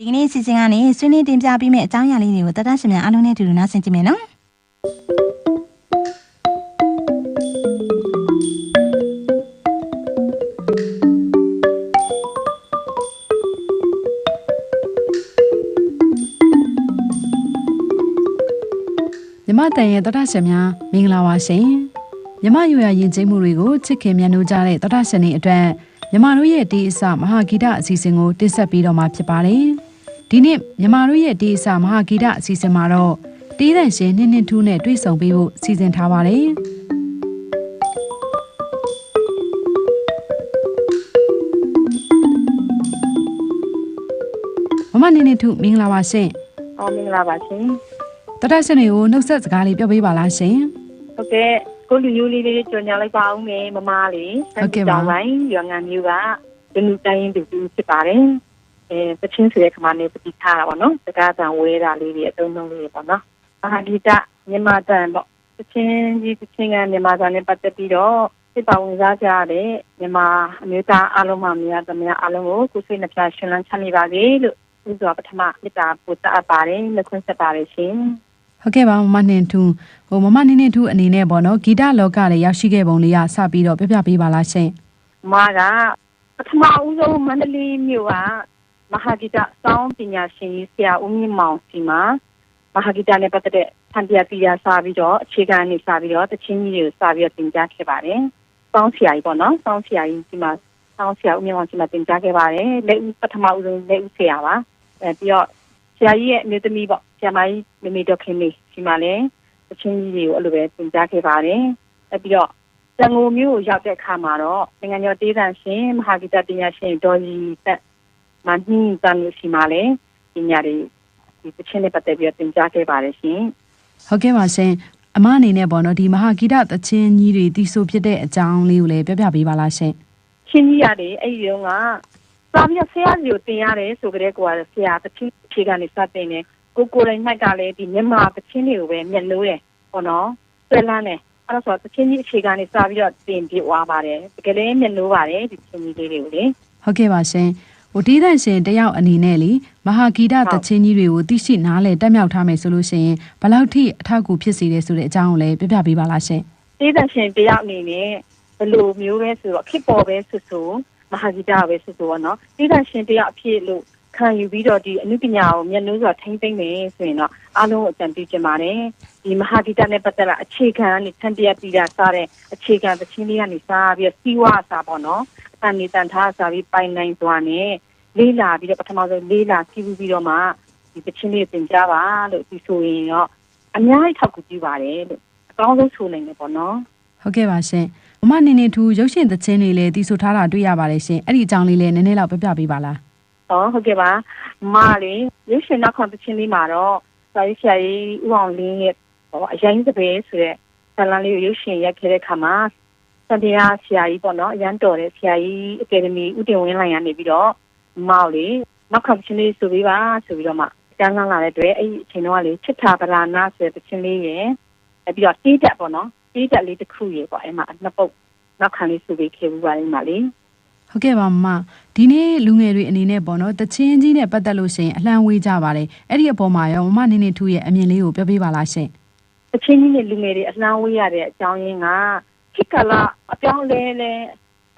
ဒီကနေ့စီစဉ်ကနေဆွေးနွေးတင်ပြပေးမယ့်အကြောင်းအရာလေးတွေကိုတတရှင်များအားလုံးနဲ့အတူတူနားဆင်ကြည့်မယ်နော်မြမတန်ရဲ့တတရှင်များမင်္ဂလာပါရှင်မြမရွရရင်ကျိမှုတွေကိုချစ်ခင်မြတ်နိုးကြတဲ့တတရှင်တွေအတွက်မြမတို့ရဲ့တေးအစမဟာဂီတအစီအစဉ်ကိုတင်ဆက်ပေးတော့မှာဖြစ်ပါတယ် ဒီနေ့မြမတို့ရဲ့တေးအစမဟာဂီတအစီအစဉ်မှာတော့တေးတန်ရှင်နှစ်နှစ်ထူးနဲ့တွေ့ဆုံပေးဖို့စီစဉ်ထားပါတယ်မမနေနေထုမင်္ဂလာပါရှင်။အော်မင်္ဂလာပါရှင်တတရှင်တွေကိုနှုတ်ဆက်စကားလေးပြောပေးပါလားရှင်။ဟုတ်ကဲ့ကိုလူမျိုးလေးလေးကြော်ညာလိုက်ပါအောင်မယ်မမလေးဟုတ်ကဲ့ပါတောင်ပိုင်းရွာငံမျိုးကဒီနူတိုင်းတူတူဖြစ်ပါတယ်။ အဲသချင်းဆိုတဲ့ခမနဲ့ပတိထားတာပေါ့နော်။စကားတန်ဝဲတာလေးတွေအသုံးလုံးလေးတွေပေါ့နော်။အာဒီတမြန်မာတန်ပေါ့။သချင်းကြီးသချင်းကမြန်မာတန်နဲ့ပတ်သက်ပြီးတော့စစ်ပါဝင်စားကြတဲ့မြန်မာအမျိုးသားအားလုံးမှများသမျှအားလုံးကိုကိုယ်စိတ်နှပြရှင်လန်းချမ်းမြေပါစေလို့ဥစွာပထမမေတ္တာပို့တတ်ပါတယ်လက်ခွင့်ဆက်ပါတယ်ရှင်။ဟုတ်ကဲ့ပါမမနှင်းထူးဟိုမမနှင်းနှင်းထူးအနေနဲ့ပေါ့နော်ဂီတလောကလည်းရောက်ရှိခဲ့ပုံလေးရစပြီးတော့ပြပြပေးပါလားရှင်မကပထမဦးဆုံးမန္တလေးမြို့က မဟာဂီတစောင်းပညာရှင်ကြီးဆရာဦးမြင့်မောင်စီမှာမဟာဂီတနဲ့ပတ်သက်တဲ့ဖန်တရားတရားစာပြီးတော့အခြေခံနေစာပြီးတော့တချင်းကြီးတွေကိုစာပြီးတော့သင်ကြားခဲ့ပါတယ်။စောင်းဆရာကြီးပေါ့နော်။စောင်းဆရာကြီးဒီမှာစောင်းဆရာဦးမြင့်မောင်စီမှာသင်ကြားခဲ့ပါတယ်။လက်ဦးပထမဦးဆုံးလက်ဦးဆရာပါ။အဲပြီးတော့ဆရာကြီးရဲ့အမျိုးသမီးပေါ့ဆရာမကြီးမမေတော်ခင်လေးဒီမှာလည်းတချင်းကြီးတွေကိုအဲ့လိုပဲသင်ကြားခဲ့ပါတယ်။အဲပြီးတော့တန်ငိုမျိုးကိုရောက်တဲ့အခါမှာတော့နိုင်ငံကျော်တေးသံရှင်မဟာဂီတပညာရှင်ဒေါ်ကြီးသက် မန်ဟင်းတန်လို့ရှိမှလည်းပညာတွေဒီတချင်းနဲ့ပတ်သက်ပြီးတော့သင်ကြားခဲ့ပါတယ်ရှင်ဟုတ်ကဲ့ပါရှင်အမအနေနဲ့ပေါ့နော်ဒီမဟာဂီတသချင်းကြီးတွေတီးဆိုဖြစ်တဲ့အကြောင်းလေးကိုလည်းပြပြပေးပါလားရှင်။ရှင်းကြီးရတယ်အဲ့ဒီတော့ကစာပြီးတော့ဆရာကြီးကိုသင်ရတယ်ဆိုကြတဲ့ကွာဆရာတချင်းဖြေကနေစတင်တယ်ကိုကိုယ်တိုင်မှတ်ကလည်းဒီမြန်မာတချင်းတွေကိုပဲမျက်လို့တယ်ပေါ့နော်ဆွဲလန်းတယ်အဲ့ဒါဆိုတော့တချင်းကြီးအခြေကနေစပြီးတော့သင်ပြသွားပါတယ်တကယ်လည်းမျက်လို့ပါတယ်ဒီချင်းကြီးလေးတွေကိုလေဟုတ်ကဲ့ပါရှင် ဟိုတီးတန့်ရှင်တယောက်အနေနဲ့လေမဟာဂီတသချင်းကြီးတွေကိုသိရှိနားလည်တက်မြောက်ထားမယ်ဆိုလို့ရှိရင်ဘယ်လောက်ထိအထောက်အကူဖြစ်စေတယ်ဆိုတဲ့အကြောင်းကိုလည်းပြပြပေးပါလားရှင်တေးသရှင်တယောက်အနေနဲ့ဘယ်လိုမျိုးပဲဆိုတော့ခစ်ပေါ်ပဲဆိုဆိုမဟာဂီတပဲဆိုဆိုပေါ့နော်တေးသရှင်တယောက်အဖြစ်လို့ခံယူပြီးတော့ဒီအနုပညာကိုမျက်နှာဆိုထိမ့်သိမ့်မယ်ဆိုရင်တော့အားလုံးကိုအကြံပြုချင်ပါတယ်ဒီမဟာဂီတနဲ့ပတ်သက်လာအခြေခံကနေဆန်တရပြည်တာစားတဲ့အခြေခံသချင်းလေးကနေစားပြီးတော့စီဝါစားပေါ့နော်အတန်နေတန်ထားစားပြီးပိုင်နိုင်သွားနဲ့ လေးလာပြီးတော့ပထမဆုံးလေးလာစီးပြီးတော့မှဒီသချင်းလေးသင်ကြပါလို့ဒီဆိုရင်တော့အများကြီးထောက်ကူပြုပါတယ်လို့အကောင်းဆုံးဆိုနိုင်တယ်ပေါ့နော်ဟုတ်ကဲ့ပါရှင်မမနေနေထူရုပ်ရှင်သချင်းတွေလည်းတီးဆိုထားတာတွေ့ရပါတယ်ရှင်အဲ့ဒီအကြောင်းလေးလည်းနည်းနည်းလောက်ပြပြပေးပါလား။ဟောဟုတ်ကဲ့ပါ။မလေးရုပ်ရှင်နောက်ခွန်တချင်းလေးမှာတော့ဆရာကြီးဆရာကြီးဦးအောင်လင်းရဲ့ဟောအရင်စပယ်ဆိုတဲ့ဇာတ်လမ်းလေးကိုရုပ်ရှင်ရိုက်ခဲ့တဲ့ခါမှာစံတရားဆရာကြီးပေါ့နော်အရန်တော်တဲ့ဆရာကြီးအကယ်ဒမီဦးတင်ဝင်းလိုင်ကနေပြီးတော့ မောက်လေးနောက်ခွန်တချင်းလေးဆိုပြီးပါဆိုပြီးတော့မှကျန်းလန်းလာတဲ့အတွက်အဲ့ဒီအချိန်တော့ကလေချစ်တာပလာနာဆိုတဲ့တချင်းလေးရယ်အဲ့ပြီးတော့တေးတက်ပေါ့နော်တေးတက်လေးတစ်ခုရယ်ပေါ့အဲ့မှာနှစ်ပုတ်နောက်ခံလေးဆိုပြီးခဲ့ပြီးပါလိမ့်ပါလေဟုတ်ကဲ့ပါမမဒီနေ့လူငယ်တွေအနေနဲ့ပေါ့နော်တချင်းကြီးနဲ့ပတ်သက်လို့ရှိရင်အလှမ်းဝေးကြပါတယ်အဲ့ဒီအပေါ်မှာရောမမနေနေထူရဲ့အမြင်လေးကိုပြောပေးပါလားရှင်အချင်းကြီးနဲ့လူငယ်တွေအလှမ်းဝေးရတဲ့အကြောင်းရင်းကခိကလာအပြောင်းလဲလဲ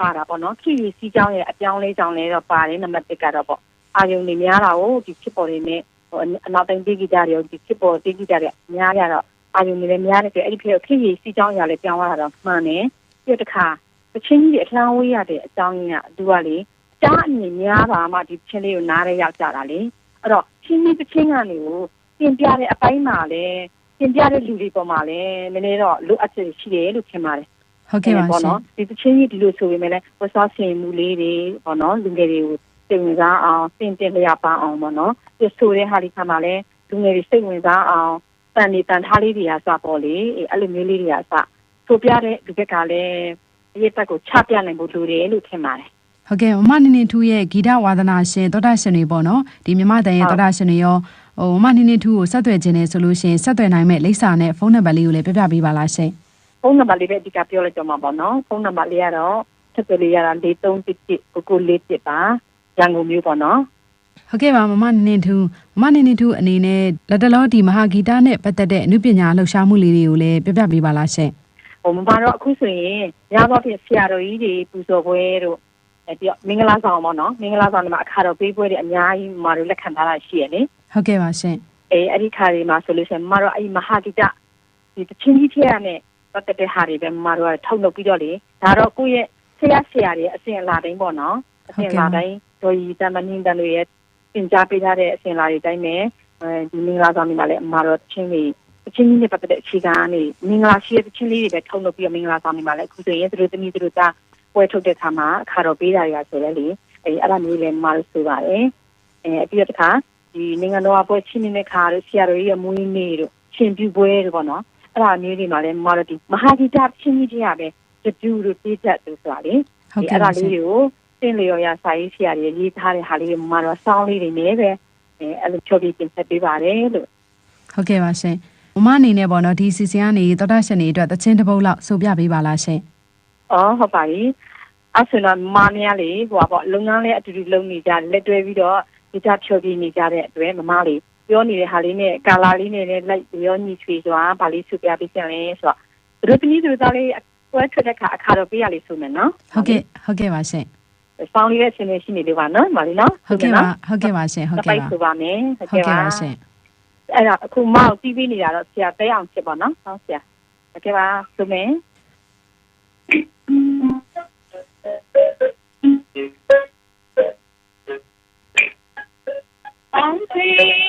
ပါတာပေါ့နော်ခိရီစီးကြောင်းရဲ့အပြောင်းလဲကြောင်းလဲတော့ပါတယ်နံပါတ်1ကတော့ပေါ့အာယုံတွေများတာကိုဒီဖြစ်ပေါ်တွေနဲ့ဟိုအနောက်တိုင်းဒေဂီတာတွေဒီဖြစ်ပေါ်ဒေဂီတာတွေများရတော့အာယုံတွေလည်းများနေတယ်အဲ့ဒီဖြစ်ခိရီစီးကြောင်းရလဲပြောင်းလာတာတော့မှန်တယ်ပြီးတော့တခါအချင်းကြီးတွေအလှမ်းဝေးရတဲ့အကြောင်းရင်းကသူကလေကြားအမြင်များပါမှဒီချင်းလေးကိုနားရဲရောက်ကြတာလေအဲ့တော့ချင်းကြီးတစ်ချင်းကနေကိုပြင်ပြတဲ့အပိုင်းမှာလည်းတင်ပြတဲ့လူတွေပေါ်မှာလည်းနည်းနည်းတော့လိုအပ်ချက်ရှိတယ်လို့ထင်ပါတယ် ဟုတ်ကဲ့ပါပေါ့ရှင်နော်ဒီတချင်းကြီးဒီလိုဆိုပေမဲ့လည်းဝတ်စားဆင်မှုလေးတွေပေါ့နော်လူငယ်တွေကိုစိတ်ဝင်စားအောင်သင်တင်လျက်ပါအောင်ပေါ့နော်ဒီဆိုတဲ့ဟာဒီခါမှာလည်းလူငယ်တွေစိတ်ဝင်စားအောင်တန်နေတန်ထားလေးတွေကစပေါ့လေအဲ့အဲ့လိုမျိုးလေးတွေကစဆိုပြတဲ့ဒီဘက်ကလည်းအရေးတက်ကိုချပြနိုင်ဖို့လိုတယ်လို့ထင်ပါတယ်ဟုတ်ကဲ့မမနေနေထူရဲ့ဂီတဝါသနာရှင်သောတာရှင်တွေပေါ့နော်ဒီမြမတန်ရဲ့ဟုတ်သောတာရှင်တွေရောဟိုမမနေနေထူကိုဆက်သွယ်ခြင်းနဲ့ဆိုလို့ရှိရင်ဆက်သွယ်နိုင်မဲ့လိပ်စာနဲ့ဖုန်းနံပါတ်လေးကိုလည်းပြပြပေးပါလားရှင် ဖုန်းနံပါတ်လေးပဲအဓိကပြောလိုက်ကြမှာပေါ့နော်ဖုန်းနံပါတ်လေးကတော့ဆက်သွယ်လေးရတာ4311ကိုကိုလေးတစ်ပါရန်ကုန်မြို့ပေါ့နော်ဟုတ်ကဲ့ပါမမနင်းနင်းထူမမနင်းနင်းထူအနေနဲ့လက်တလောဒီမဟာဂီတနဲ့ပတ်သက်တဲ့အမှုပညာလှူရှားမှုလေးတွေကိုလည်းပြပြပေးပါလားရှင်ဟိုမမတော့အခုဆိုရင်ရတော့ဖြစ်ဆရာတော်ကြီးတွေပူဇော်ပွဲတို့အဲပြီးတော့မင်္ဂလာဆောင်ပေါ့နော်မင်္ဂလာဆောင်တွေမှာအခါတော်ပေးပွဲတွေအများကြီးမမတို့လက်ခံထားတာရှိရလေဟုတ်ကဲ့ပါရှင်အဲအဲ့ဒီခါတွေမှာဆိုလို့ရှိရင်မမတို့အဲ့ဒီမဟာဂီတဒီတချင်းကြီးထက်ရနဲ့ ပတ်သက်တဲ့ဟာတွေပဲမမတို့ကထုတ်လုပ်ပြီးတော့လေဒါတော့ကိုယ့်ရဲ့ဆရာဆရာတွေအစဉ်အလာတိုင်းပေါ့နော်အစဉ်အလာတိုင်းဒေါ်ကြီးတမနင်းတန်တွေရဲ့သင်ကြားပေးထားတဲ့အစဉ်အလာတွေတိုင်းပဲအဲဒီမင်္ဂလာဆောင်တွေမှာလည်းအမတို့တချင်းတွေတချင်းကြီးနဲ့ပတ်သက်တဲ့အခြေခံကနေမင်္ဂလာရှိတဲ့တချင်းလေးတွေပဲထုတ်လုပ်ပြီးတော့မင်္ဂလာဆောင်တွေမှာလည်းအခုဆိုရင်သူတို့သမီးသူတို့သားပွဲထုတ်တဲ့ခါမှာအခါတော်ပေးတာတွေကဆိုလဲလေအဲအဲ့ဒါမျိုးလည်းမမတို့ဆိုပါတယ်အဲပြီးတော့တခါဒီနိုင်ငံတော်အဖွဲ့ချင်းနေတဲ့ခါတို့ဆရာတော်ကြီးရဲ့မွေးနေ့တို့ရှင်ပြပွဲတို့ပေါ့နော် အဲ့ဒါမျိုးတွေမှာလည်းမမတို့ဒီမဟာဂီတချင်းကြီးတွေကပဲတပြူတို့တေးချက်တို့ဆိုတာလေဟုတ်ဒီကဲ့အဲ့ပါဒါရှလေးင်တွေကိုသင်လျော်ရစာရေးဆရာတွေရေးထားတဲ့ဟာလေးတွေမမတို့စောင်းလေးတွေနဲ့ပဲအဲအဲ့လိုဖြောပြတင်ဆက်ပေးပါတယ်လို့ဟုတ်ကဲ့ပါရှင်မမအနေနဲ့ပေါ့နော်ဒီစီစဉ်ကနေသောတာရှင်တွေအတွက်တချင်းတစ်ပုတ်လောက်ဆိုပြပေးပါလားရှင်ဩဟုတ်ပါပြီအဲ့ဆိုတော့မမများလေးဟိုပါပေါ့လုပ်ငန်းလေးအတူတူလုပ်နေကြလက်တွဲပြီးတော့ဒီကြဖြောပြနေကြတဲ့အတွက်မမလေး ပြောနေတဲ့ဟာလေးနဲ့ကာလာလေးနဲ့လည်းလိုက်ပြောညီချွေစွာဗာလေးစုပြပေးပြန်လဲဆိုတော့သူတို့တနည်းသူတို့သားလေးပွဲထွက်တဲ့ခါအခါတော့ပေးရလေးဆိုမယ်နော်ဟုတ်ကဲ့ဟုတ်ကဲ့ပါရှင်စောင်းလေးရဲ့ဆင်းနေရှိနေလေးပါနော်မလေးနော်ဟုတ်ကဲ့ပါဟုတ်ကဲ့ပါရှင်ဟုတ်ဟုတ်ကဲ့ကဲ့ပါဆိုပါမယ်ဟုတ်ဟုတ်ကဲ့ကဲ့ပါပါရှင်အဲ့ဒါအခုမောက်တီးပေးနေတာတော့ဆရာတဲအောင်ဖြစ်ပါနော်ဆောင်းဆရာဟုတ်ကဲ့ပါဆိုမယ် complete.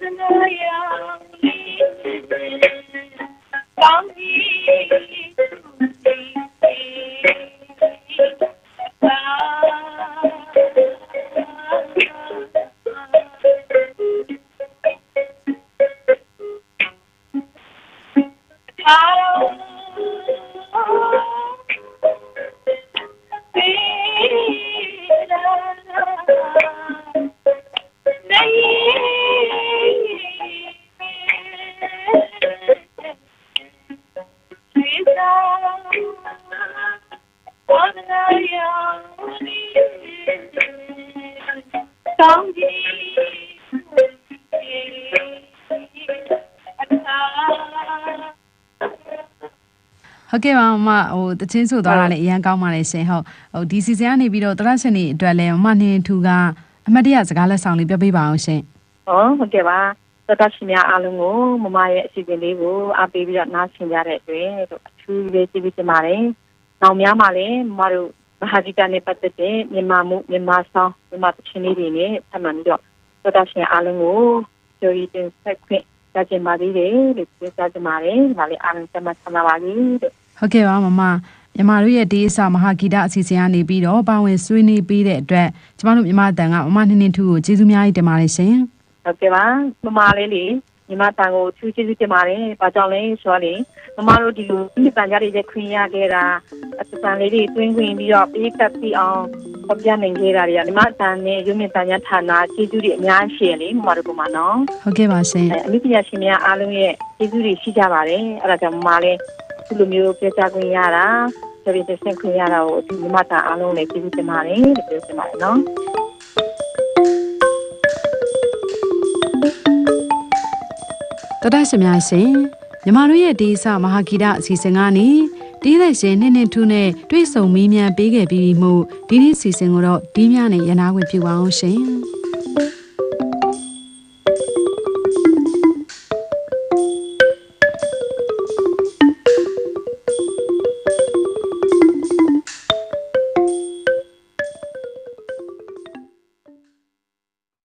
Come ဟုတ်ကဲ့ပါမမဟိုတချင်းဆိုသွားတာလည်းအရန်ကောင်းပါလေရှင်ဟုတ်ဟိုဒီစီစဉ်ကနေပြီးတော့သောတာရှင်တွေအတွက်လည်းမမနင်းထူကအမတ်တရစကားလက်ဆောင်လေးပြပေးပါအောင်ရှင်။ဟောဟုတ်ကဲ့ပါ။သတ္တရှင်များအားလုံးကိုမမရဲ့အစီအစဉ်လေးကိုအားပေးပြီးတော့နားဆင်ကြတဲ့အတွက်တို့အထူးပဲကျေးဇူးတင်ပါတယ်။နောက်များမှာလည်းမမတို့ မဟာကြီးတာနဲ့ပတ်သက်တဲ့မြန်မာမှုမြန်မာဆောင်မြန်မာတခြင်းလေးတွေနဲ့ဆက်မှန်ပြီးတော့သတ္တရှင်အားလုံးကိုကြော်ရီတင်ဆက်ခွင့်ရကြပါသေးတယ်လို့ပြောကြားချင်ပါတယ်။ဒါလေးအားလုံးဆက်မှဆန္ဒပါလိလို့ဟုတ်ကဲ့ပါမမမြန်မာတို့ရဲ့ဒီအစမဟာဂီတအစီအစဉ်ကနေပြီးတော့ပါဝင်ဆွေးနွေးပေးတဲ့အတွက်ကျမတို့မြန်မာအတန်ကမမနင်းနင်းထူကိုကျေးဇူးအများကြီးတင်ပါတယ်ရှင်ဟုတ်ကဲ့ပါမမလေးလေ ညီမတန်ကိုသူကျေးဇူးတင်ပါတယ်။ဘာကြောင့်လဲဆိုတော့လေမမတို့ဒီလိုဒီပန်ကြတွေရဲ့ခွင့်ရခဲ့တာအစပန်လေးတွေတွင်းခွင့်ပြီးတော့ပေးကပ်ပြီးအောင်ပေါ်ပြနိုင်ခဲ့တာတွေကညီမတန်နဲ့ရုံမြင့်တန်ရဌာနကျေးဇူးတွေအများကြီးရှိရလေမမတို့ကမှနော်ဟုတ်ကဲ့ပါရှင်အဲအမိပညာရှင်များအားလုံးရဲ့ကျေးဇူးတွေရှိကြပါတယ်။အဲဒါကြောင့်မမလေးဒီလိုမျိုးပြောကြားခွင့်ရတာဆိုပြီးသက်ခွင့်ရတာကိုဒီညီမတန်အားလုံးလည်းကျေးဇူးတင်ပါတယ်လို့ပြောချင်ပါတယ်နော် တော်တာရှင်များရှင်မြမတို့ရဲ့ဒီအစမဟာဂီတအစီအစဉ်ကနေတီးသက်ရှင်နှစ်နှစ်ထူးနဲ့တွေ့ဆုံမေးမြန်းပေးခဲ့ပြီးမှုဒီနေ့စီစဉ်ကိုတော့ဒီများနဲ့ရနာခွင့်ပြုပါအောင်ရှင်။